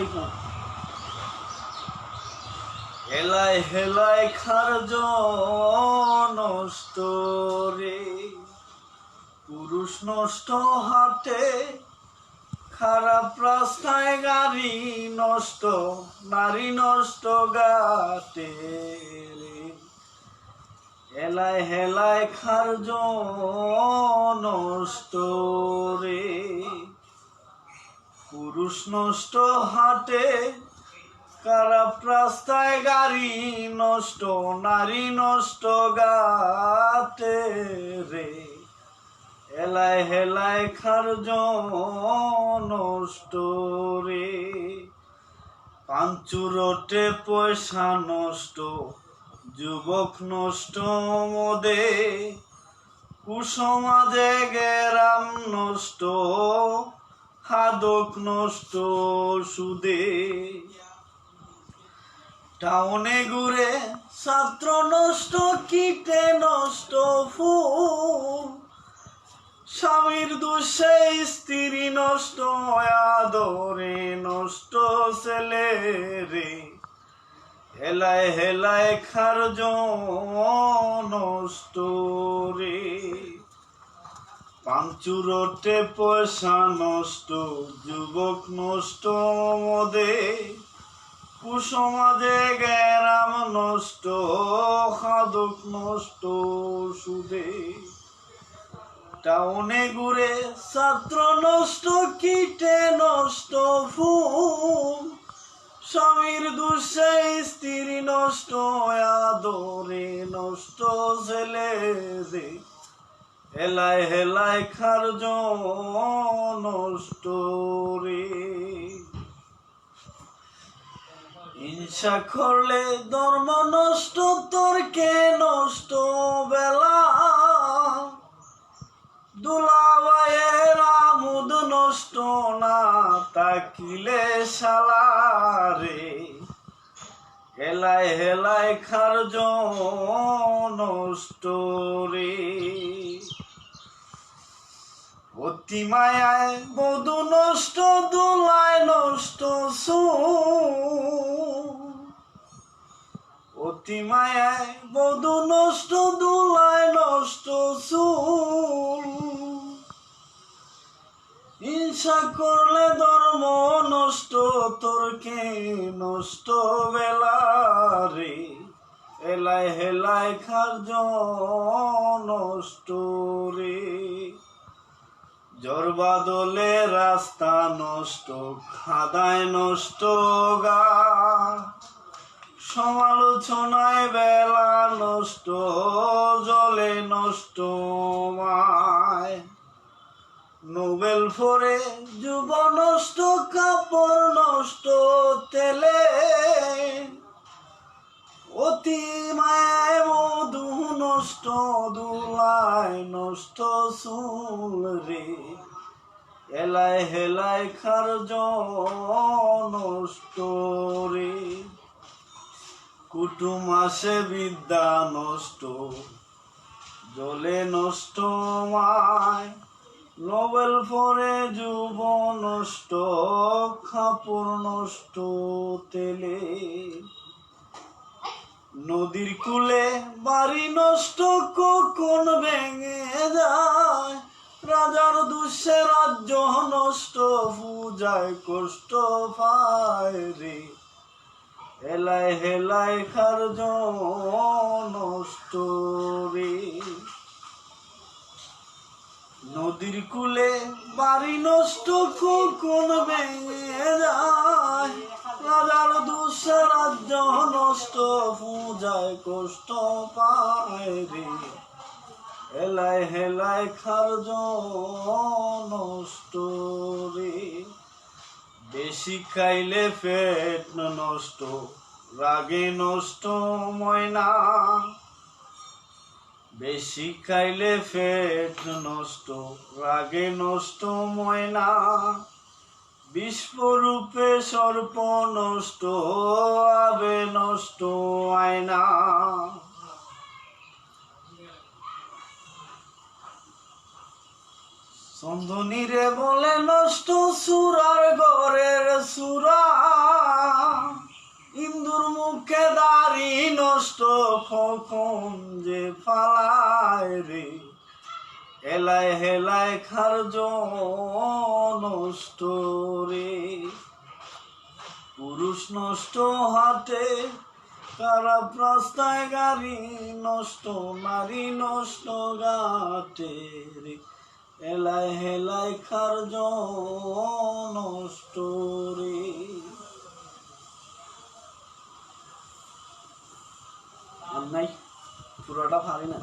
আলাইকুম হেলায় হেলায় খারজ নষ্ট রে। পুরুষ নষ্ট হাতে খারাপ রাস্তায় গাড়ি নষ্ট, নারী নষ্ট গাতে রে। হেলায় হেলায় খারজ নষ্ট রে। পুরুষ নষ্ট হাটে, খারাপ রাস্তায় গাড়ি নষ্ট, নারী নষ্ট গাতে রে। হেলায় হেলায় খারজ নষ্ট রে। পাঞ্চুরটে পয়সা নষ্ট, যুবক নষ্ট মদে। কুসমাজে গেরাম নষ্ট খাদক নষ্ট সুদে। টাউনে ঘুরে ছাত্র নষ্ট, কীটে নষ্ট ফুল। স্বামীর দুষে স্ত্রী নষ্ট, আদরে নষ্ট ছেলে রে। হেলায় হেলায় খারজ নষ্ট রে। পাঞ্চুরটে পয়সা নষ্ট, যুবক নষ্ট, মদে কুসমাজে গেরাম নষ্ট, খাদক নষ্ট, সুদে টাউনে ঘুরে ছাত্র নষ্ট, কীটে নষ্ট, ফুল স্বামীর দুষে, স্ত্রী নষ্ট, আদরে নষ্ট ছেলে রে হেলায় হেলায় খারজ নষ্ট রে হিংসা করলে ধর্ম নষ্ট তোর কে নষ্ট বেলা। দুলাবায়ের আমুদ নষ্ট না তাকিলে সালারে হেলায় হেলায় খারজ নষ্ট রে অতি মায়ায় বধু নষ্ট, দুলায় নষ্ট, সু। অতি মায়ায় বধু নষ্ট, দুলায় নষ্ট সুল হিংসা করলে ধর্ম নষ্ট, তোরকে নষ্ট বেলা রে। এলায় হেলায় খারজ নষ্ট। রে জ্বর বাদলে রাস্তা নষ্ট, খাদায় নষ্ট গা। সমালোচনায় বেলা নষ্ট, জলে নষ্ট মায়। নোবেল ফরে যুব নষ্ট, কাপড় নষ্ট, তেলে। অতি মায় মধু নষ্ট দুলায় নষ্ট চুল রে। এলায় হেলাই খারজ নষ্ট রে কুটুম আসে বিদ্যা নষ্ট, জলে নষ্ট মায়। নোবেল ফরে যুব নষ্ট খাপড় নষ্ট তেলে। নদীর কুলে বাড়ি নষ্ট, কখন ভেঙে যায়? রাজার দুষে রাজ্য নষ্ট, পূজায় কষ্ট পায় রে। হেলায় হেলায় খারজ নষ্ট রে। নদীর কুলে বাড়ি নষ্ট কখন ভেঙে যায়। রাজার দুষে রাজ্য নষ্ট, পূজায় কষ্ট পায় রে। হেলায় হেলায় খারজ নষ্ট রে বেশি খাইলে পেট নষ্ট, রাগে নষ্ট ময়না। বেশি খাইলে পেট নষ্ট, রাগে নষ্ট ময়না। বিশ্বরূপে সর্প নষ্ট, আবে নষ্ট আয়না। চন্দনীরে বলে নষ্ট সুরার গরের সুরা। ইন্দুর মুখে দাড়ি নষ্ট কখন যে ফালায় রে। এলায় হেলায় খার নষ্ট রে। পুরুষ নষ্ট হাতে কারা রাস্তায় গাড়ি নষ্ট, নারী নষ্ট গাটে রে। হেলায় হেলাই খার জনষ্টরে আর নাই পুরোটা ভারি না।